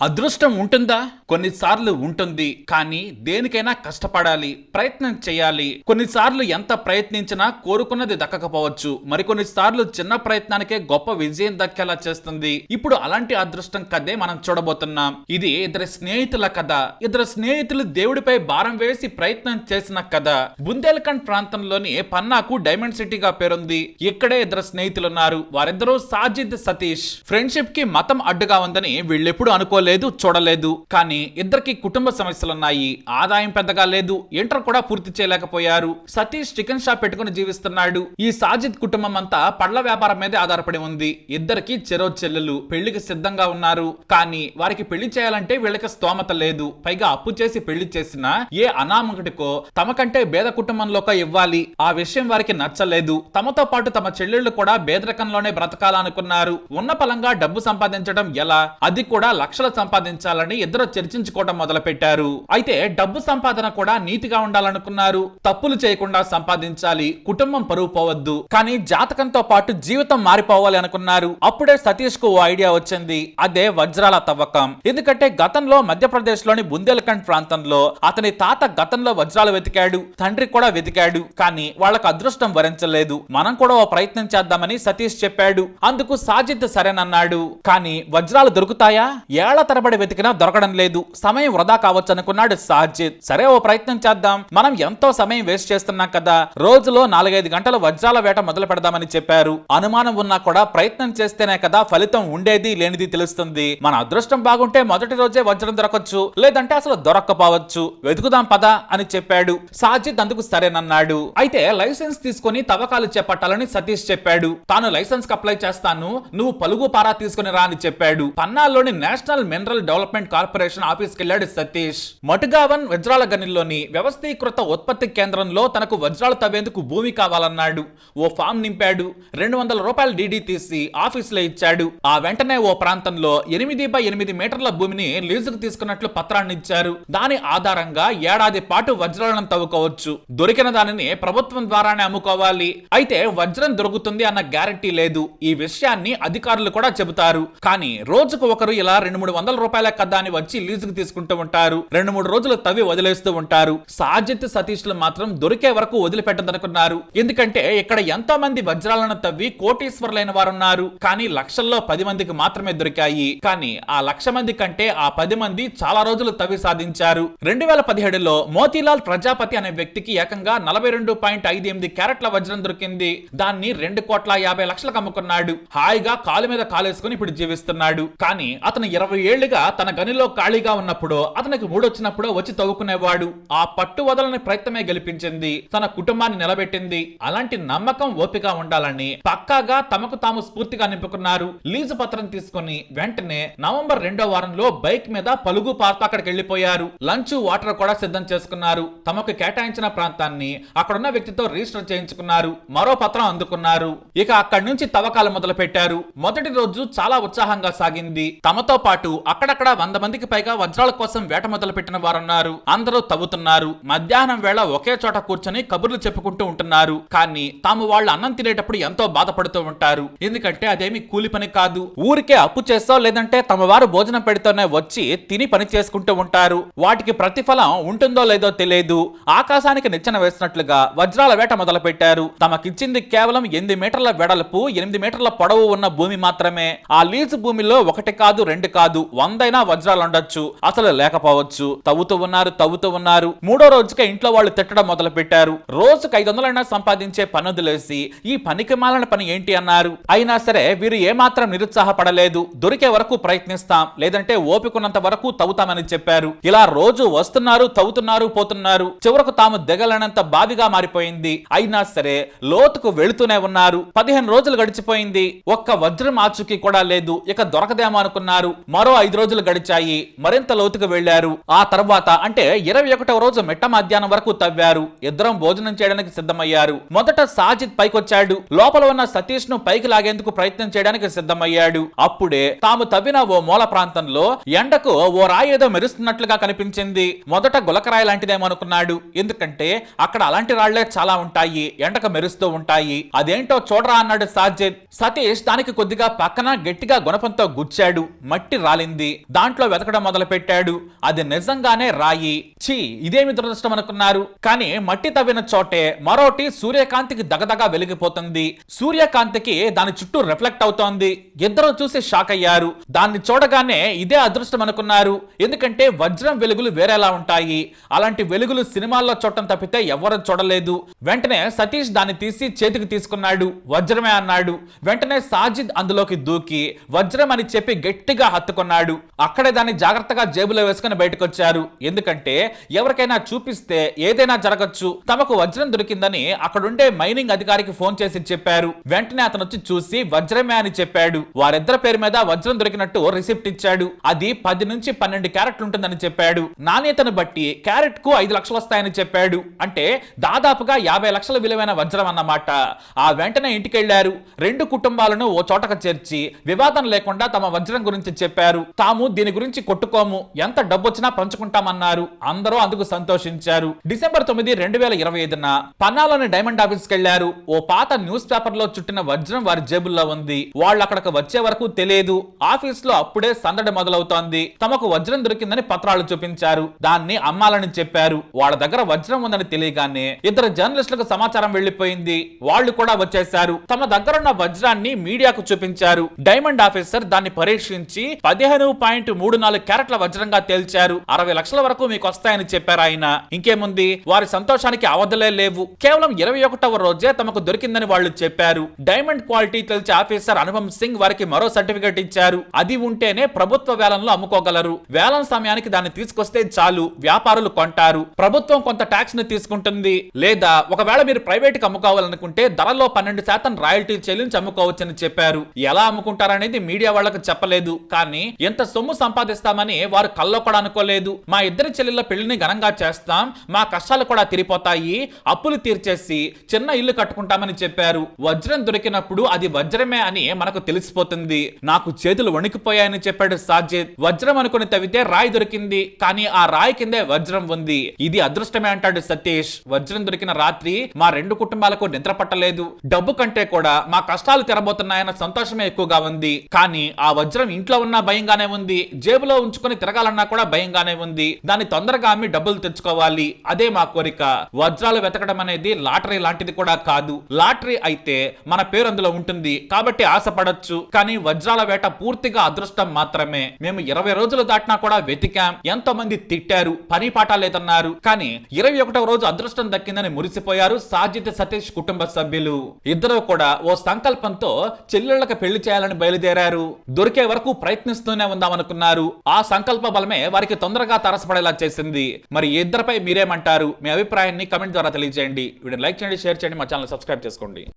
అదృష్టం ఉంటుందా? కొన్నిసార్లు ఉంటుంది కానీ దేనికైనా కష్టపడాలి ప్రయత్నం చేయాలి. కొన్నిసార్లు ఎంత ప్రయత్నించినా కోరుకున్నది దక్కకపోవచ్చు. మరికొన్ని సార్లు చిన్న ప్రయత్నానికే గొప్ప విజయం దక్కేలా చేస్తుంది. ఇప్పుడు అలాంటి అదృష్టం కథే మనం చూడబోతున్నాం. ఇది ఇద్దరు స్నేహితుల కథ. ఇద్దరు స్నేహితులు దేవుడిపై భారం వేసి ప్రయత్నం చేసిన కథ. బుందేల్ఖండ్ ప్రాంతంలోని పన్నాకు డైమండ్ సిటీగా పేరుంది. ఇక్కడే ఇద్దరు స్నేహితులున్నారు. వారిద్దరూ సాజిద్ సతీష్. ఫ్రెండ్షిప్కి మతం అడ్డుగా ఉందని వీళ్ళెప్పుడు అనుకోలేదు. చూడలేదు. కానీ ఇద్దరికి కుటుంబ సమస్యలున్నాయి. ఆదాయం పెద్దగా లేదు. ఇంటర్ కూడా పూర్తి చేయలేకపోయారు. సతీష్ చికెన్ షాప్ పెట్టుకుని జీవిస్తున్నాడు. ఈ సాజిద్ కుటుంబం అంతా పళ్ళ వ్యాపారం మీదే ఆధారపడి ఉంది. ఇద్దరికి చెరో చెల్లెలు పెళ్ళికి సిద్ధంగా ఉన్నారు. కానీ వారికి పెళ్ళి చేయాలంటే వీళ్ళకి స్తోమత లేదు. పైగా అప్పు చేసి పెళ్ళి చేసినా ఏ అనామకుడికో తమకంటే పేద కుటుంబంలోక ఇవ్వాలి. ఆ విషయం వారికి నచ్చలేదు. తమతో పాటు తమ చెల్లెళ్ళు కూడా పేదరికంలోనే బ్రతకాలనుకున్నారు. ఉన్న పలంగా డబ్బు సంపాదించడం ఎలా? అది కూడా లక్షల సంపాదించాలని ఇద్దరు చర్చించుకోవడం మొదలుపెట్టారు. అయితే డబ్బు సంపాదన కూడా నీతిగా ఉండాలనుకున్నారు. తప్పులు చేయకుండా సంపాదించాలి కుటుంబం పరువు పోవద్దు. కానీ జాతకంతో పాటు జీవితం మారిపోవాలి అనుకున్నారు. అప్పుడే సతీష్కు ఓ ఐడియా వచ్చింది. అదే వజ్రాల తవ్వకం. ఎందుకంటే గతంలో మధ్యప్రదేశ్లోని బుందేల్ఖండ్ ప్రాంతంలో అతని తాత గతంలో వజ్రాలు వెతికాడు తండ్రి కూడా వెతికాడు. కానీ వాళ్ళకు అదృష్టం వరించలేదు. మనం కూడా ఓ ప్రయత్నం చేద్దామని సతీష్ చెప్పాడు. అందుకు సాజిద్ సరేనన్నాడు. కానీ వజ్రాలు దొరుకుతాయా? ఏళ్ళ తరబడి వెతికినా దొరకడం లేదు. సమయం వృధా కావచ్చు అనుకున్నాడు సాజిద్. సరే ఓ ప్రయత్నం చేద్దాం. మనం ఎంతో సమయం వేస్ట్ చేస్తున్నాం కదా. రోజులో నాలుగైదు గంటలు వజ్రాల వేట మొదలు పెడదామని చెప్పారు. అనుమానం ఉన్నా కూడా ప్రయత్నం చేస్తేనే కదా ఫలితం ఉండేది లేనిది తెలుస్తుంది. మన అదృష్టం బాగుంటే మొదటి రోజే వజ్రం దొరకచ్చు. లేదంటే అసలు దొరక్కపోవచ్చు. వెతుకుదాం పదా అని చెప్పాడు. సాజిద్ అందుకు సరేనన్నాడు. అయితే లైసెన్స్ తీసుకొని తవ్వకాలు చేపట్టాలని సతీష్ చెప్పాడు. తాను లైసెన్స్కి అప్లై చేస్తాను. నువ్వు పలుగు పారా తీసుకుని రా అని చెప్పాడు. పన్నాల్లోని నేషనల్ మినరల్ డెవలప్మెంట్ కార్పొరేషన్ ఆఫీస్కి సతీష్. మటుగావన్ వజ్రాల గనిలోని వ్యవస్థీకృత ఉత్పత్తి కేంద్రంలో తనకు వజ్రాలు తవ్వేందుకు భూమి కావాలన్నాడు. ఓ ఫామ్ నింపాడు. రెండు వందల రూపాయలు డీడీ తీసి ఆఫీసులో ఇచ్చాడు. ఆ వెంటనే ఓ ప్రాంతంలో ఎనిమిది బై ఎనిమిది మీటర్ల భూమిని లీజుకు తీసుకున్నట్లు పత్రాన్ని ఇచ్చారు దాని ఆధారంగా ఏడాది పాటు వజ్రాలను తవ్వుకోవచ్చు. దొరికిన దానిని ప్రభుత్వం ద్వారానే అమ్ముకోవాలి. అయితే వజ్రం దొరుకుతుంది అన్న గ్యారంటీ లేదు. ఈ విషయాన్ని అధికారులు కూడా చెబుతారు. కానీ రోజుకు ఒకరు ఇలా రెండు మూడు వందల రూపాయల కదా అని వచ్చి లీజుకు తీసుకుంటూ ఉంటారు. రెండు మూడు రోజులు తవ్వి వదిలేస్తూ ఉంటారు. సాజిత్ సతీష్లు మాత్రం దొరికే వరకు వదిలిపెట్టదనుకున్నారు. ఎందుకంటే ఇక్కడ ఎంతో మంది వజ్రాలను తవ్వి కోటీశ్వరులైన వారు ఉన్నారు కానీ లక్షల్లో పది మందికి మాత్రమే దొరికాయి. కానీ ఆ లక్ష మంది కంటే ఆ పది మంది చాలా రోజులు తవ్వి సాధించారు. రెండు వేల పదిహేడులో మోతీలాల్ ప్రజాపతి అనే వ్యక్తికి ఏకంగా నలభై రెండు పాయింట్ ఐదు ఎనిమిది క్యారెట్ల వజ్రం దొరికింది. దాన్ని రెండు కోట్ల యాభై లక్షలకు అమ్ముకున్నాడు. హాయిగా కాలు మీద కాలేసుకుని ఇప్పుడు జీవిస్తున్నాడు. కానీ అతను ఇరవై ఏళ్ళుగా తన గనిలో ఖాళీగా ఉన్నప్పుడు అతనికి మూడొచ్చినప్పుడు వచ్చి తవ్వుకునేవాడు. ఆ పట్టు వదలని ప్రయత్నమే గెలిపించింది. తన కుటుంబాన్ని నిలబెట్టింది. అలాంటి నమ్మకం ఓపిక ఉండాలని పక్కాగా తమకు తాము స్ఫూర్తిగా నింపుకున్నారు. లీజు పత్రం తీసుకుని వెంటనే నవంబర్ రెండో వారంలో బైక్ మీద పలుగు పార్త అక్కడికి వెళ్ళిపోయారు లంచ్ వాటర్ కూడా సిద్ధం చేసుకున్నారు. తమకు కేటాయించిన ప్రాంతాన్ని అక్కడున్న వ్యక్తితో రిజిస్టర్ చేయించుకున్నారు. మరో పత్రం అందుకున్నారు. ఇక అక్కడి నుంచి తవ్వకాలు మొదలు పెట్టారు మొదటి రోజు చాలా ఉత్సాహంగా సాగింది. తమతో పాటు అక్కడక్కడ వంద మందికి పైగా వజ్రాల కోసం వేట మొదలు పెట్టిన వారున్నారు. అందరూ తవ్వుతున్నారు. మధ్యాహ్నం వేళ ఒకే చోట కూర్చొని కబుర్లు చెప్పుకుంటూ ఉంటున్నారు. కానీ తాము వాళ్ళు అన్నం తినేటప్పుడు ఎంతో బాధపడుతూ ఉంటారు. ఎందుకంటే అదేమి కూలి పని కాదు. ఊరికే అప్పు చేస్తో లేదంటే తమ వారు భోజనం పెడితేనే వచ్చి తిని పని చేసుకుంటూ ఉంటారు. వాటికి ప్రతిఫలం ఉంటుందో లేదో తెలియదు. ఆకాశానికి నిచ్చెన వేసినట్లుగా వజ్రాల వేట మొదలు పెట్టారు తమకిచ్చింది కేవలం ఎనిమిది మీటర్ల వెడల్పు ఎనిమిది మీటర్ల పొడవు ఉన్న భూమి మాత్రమే. ఆ లీజు భూమిలో ఒకటి కాదు రెండు కాదు. వందైనా వజ్రాలు ఉండొచ్చు అసలు లేకపోవచ్చు. తవ్వుతూ ఉన్నారు తవ్వుతూ ఉన్నారు. మూడో రోజుకే ఇంట్లో వాళ్ళు తిట్టడం మొదలు పెట్టారు రోజుకు ఐదు వందలైనా సంపాదించే పనుదులేసి ఈ పనికి మాలిన పని ఏంటి అన్నారు. అయినా సరే వీరు ఏమాత్రం నిరుత్సాహపడలేదు. దొరికే వరకు ప్రయత్నిస్తాం లేదంటే ఓపికన్నంత వరకు తవ్వుతామని చెప్పారు. ఇలా రోజు వస్తున్నారు తవ్వుతున్నారు పోతున్నారు. చివరకు తాము దిగలనంత బావిగా మారిపోయింది. అయినా సరే లోతుకు వెళుతూనే ఉన్నారు. పదిహేను రోజులు గడిచిపోయింది. ఒక్క వజ్రం ఆచుకి కూడా లేదు. ఇక దొరకదేమో అనుకున్నారు. మరో ఐదు రోజులు గడిచాయి. మరింత లోతుకు వెళ్ళారు ఆ తర్వాత అంటే ఇరవై ఒకటవ రోజు మిట్ట మధ్యాహ్నం వరకు తవ్వారు. ఇద్దరం భోజనం చేయడానికి సిద్ధమయ్యారు. మొదట సాజిద్ పైకొచ్చాడు. లోపల ఉన్న సతీష్ను పైకి లాగేందుకు ప్రయత్నం చేయడానికి సిద్ధమయ్యాడు. అప్పుడే తాము తవ్విన ఓ మూల ప్రాంతంలో ఎండకు ఓ రాయి ఏదో మెరుస్తున్నట్లుగా కనిపించింది. మొదట గులకరాయి లాంటిదేమనుకున్నాడు ఎందుకంటే అక్కడ అలాంటి రాళ్ళే చాలా ఉంటాయి. ఎండకు మెరుస్తూ ఉంటాయి. అదేంటో చూడరా అన్నాడు సాజిద్ సతీష్ దానికి కొద్దిగా పక్కన గట్టిగా గుణపంతో గుచ్చాడు. మట్టి రాలింది. మారింది దాంట్లో వెతకడం మొదలు పెట్టాడు అది నిజంగానే రాయి. ఛీ ఇదేమి దురదృష్టం అనుకున్నారు? కానీ మట్టి తవ్విన చోటే మరోటి సూర్యకాంతికి దగదగా వెలిగిపోతుంది. సూర్యకాంతికి దాని చుట్టూ రిఫ్లెక్ట్ అవుతోంది. ఇద్దరు చూసి షాక్ అయ్యారు. దాన్ని చూడగానే ఇదే అదృష్టం అనుకున్నారు. ఎందుకంటే వజ్రం వెలుగులు వేరేలా ఉంటాయి. అలాంటి వెలుగులు సినిమాల్లో చూడటం తప్పితే ఎవరు చూడలేదు. వెంటనే సతీష్ దాన్ని తీసి చేతికి తీసుకున్నాడు. వజ్రమే అన్నాడు. వెంటనే సాజిద్ అందులోకి దూకి వజ్రం అని చెప్పి గట్టిగా హత్తుకున్నాడు. అక్కడే దాన్ని జాగ్రత్తగా జేబులో వేసుకుని బయటకు వచ్చారు ఎందుకంటే ఎవరికైనా చూపిస్తే ఏదైనా జరగచ్చు. తమకు వజ్రం దొరికిందని అక్కడుండే మైనింగ్ అధికారికి ఫోన్ చేసి చెప్పారు. వెంటనే అతను వచ్చి చూసి వజ్రమే అని చెప్పాడు. వారిద్దరి పేరు మీద వజ్రం దొరికినట్టు రిసిప్ట్ ఇచ్చాడు. అది పది నుంచి పన్నెండు క్యారెట్లు ఉంటుందని చెప్పాడు. నాణ్యతను బట్టి క్యారెట్కు ఐదు లక్షలు వస్తాయని చెప్పాడు. అంటే దాదాపుగా యాభై లక్షల విలువైన వజ్రం అన్నమాట. ఆ వెంటనే ఇంటికెళ్ళారు. రెండు కుటుంబాలను ఓ చోటకు చేర్చి వివాదం లేకుండా తమ వజ్రం గురించి చెప్పారు. తాము దీని గురించి కొట్టుకోము. ఎంత డబ్బొచ్చినా పంచుకుంటామన్నారు. అందరూ అందుకు సంతోషించారు. డిసెంబర్ తొమ్మిది రెండు వేల ఇరవై ఐదున పన్నాలోని డైమండ్ ఆఫీస్ కెళ్ళారు ఓ పాత న్యూస్ పేపర్లో చుట్టిన వజ్రం వారి జేబుల్లో ఉంది. వాళ్ళు అక్కడికి వచ్చే వరకు తెలియదు ఆఫీస్లో అప్పుడే సందడి మొదలవుతోంది. తమకు వజ్రం దొరికిందని పత్రాలు చూపించారు. దాన్ని అమ్మాలని చెప్పారు. వాళ్ళ దగ్గర వజ్రం ఉందని తెలియగానే ఇద్దరు జర్నలిస్టులకు సమాచారం వెళ్ళిపోయింది వాళ్ళు కూడా వచ్చేశారు. తమ దగ్గరున్న వజ్రాన్ని మీడియాకు చూపించారు. డైమండ్ ఆఫీసర్ దాన్ని పరీక్షించి పదిహేను పాయింట్ మూడు నాలుగు క్యారెట్ల వజ్రంగా తేల్చారు. అరవై లక్షల వరకు మీకు వస్తాయని చెప్పారు ఆయన. ఇంకేముంది? వారి సంతోషానికి అవధులే లేవు. కేవలం ఇరవై ఒకటవ రోజే తమకు దొరికిందని వాళ్ళు చెప్పారు. డైమండ్ క్వాలిటీ తెలిసే ఆఫీసర్ అనుపమ్ సింగ్ వారికి మరో సర్టిఫికేట్ ఇచ్చారు. అది ఉంటేనే ప్రభుత్వ వేలంలో అమ్ముకోగలరు. వేలం సమయానికి దాన్ని తీసుకొస్తే చాలు. వ్యాపారులు కొంటారు. ప్రభుత్వం కొంత ట్యాక్స్ని తీసుకుంటుంది. లేదా ఒకవేళ మీరు ప్రైవేట్కి అమ్ముకోవాలనుకుంటే ధరలో పన్నెండు శాతం రాయల్టీ చెల్లించి అమ్ముకోవచ్చని చెప్పారు. ఎలా అమ్ముకుంటారనేది మీడియా వాళ్ళకు చెప్పలేదు. కానీ ఎంత సొమ్ము సంపాదిస్తామని వారు కల్లో కూడా అనుకోలేదు. మా ఇద్దరి చెల్లెళ్ళ పెళ్ళిని ఘనంగా చేస్తాం. మా కష్టాలు కూడా తీరిపోతాయి. అప్పులు తీర్చేసి చిన్న ఇల్లు కట్టుకుంటామని చెప్పారు. వజ్రం దొరికినప్పుడు అది వజ్రమే అని మనకు తెలిసిపోతుంది. నాకు చేతులు వణికిపోయాయని చెప్పాడు సాజిద్. వజ్రం అనుకుని తవ్వితే రాయి దొరికింది. కానీ ఆ రాయి కిందే వజ్రం ఉంది. ఇది అదృష్టమే అంటాడు సతీష్. వజ్రం దొరికిన రాత్రి మా రెండు కుటుంబాలకు నిద్ర పట్టలేదు. డబ్బు కంటే కూడా మా కష్టాలు తెరబోతున్నాయన్న సంతోషమే ఎక్కువగా ఉంది. కానీ ఆ వజ్రం ఇంట్లో ఉన్న భయం భయంగానే ఉంది. జేబులో ఉంచుకొని తిరగాలన్నా కూడా భయంగానే ఉంది. దాన్ని తొందరగా అమ్మి డబ్బులు తెచ్చుకోవాలి. అదే మా కోరిక. వజ్రాలు వెతకడం అనేది లాటరీ లాంటిది కూడా కాదు. లాటరీ అయితే మన పేరు అందులో ఉంటుంది. కాబట్టి ఆశపడొచ్చు. కానీ వజ్రాల వేట పూర్తిగా అదృష్టం మాత్రమే. మేము ఇరవై రోజులు దాటినా కూడా వెతికాం. ఎంతో మంది తిట్టారు. పని పాట లేదన్నారు. కానీ ఇరవై ఒకటవ రోజు అదృష్టం దక్కిందని మురిసిపోయారు సాజిత సతీష్ కుటుంబ సభ్యులు. ఇద్దరు కూడా ఓ సంకల్పంతో చెల్లెళ్ళకి పెళ్ళి చేయాలని బయలుదేరారు. దొరికే వరకు ప్రయత్నిస్తూనే ఉందామనుకున్నారు. ఆ సంకల్ప బలమే వారికి తొందరగా తరసపడేలా చేసింది. మరి ఇద్దరిపై మీరేమంటారు? మీ అభిప్రాయాన్ని కమెంట్ ద్వారా తెలియజేయండి. వీడియో లైక్ చేయండి షేర్ చేయండి మా ఛానల్ సబ్స్క్రైబ్ చేసుకోండి.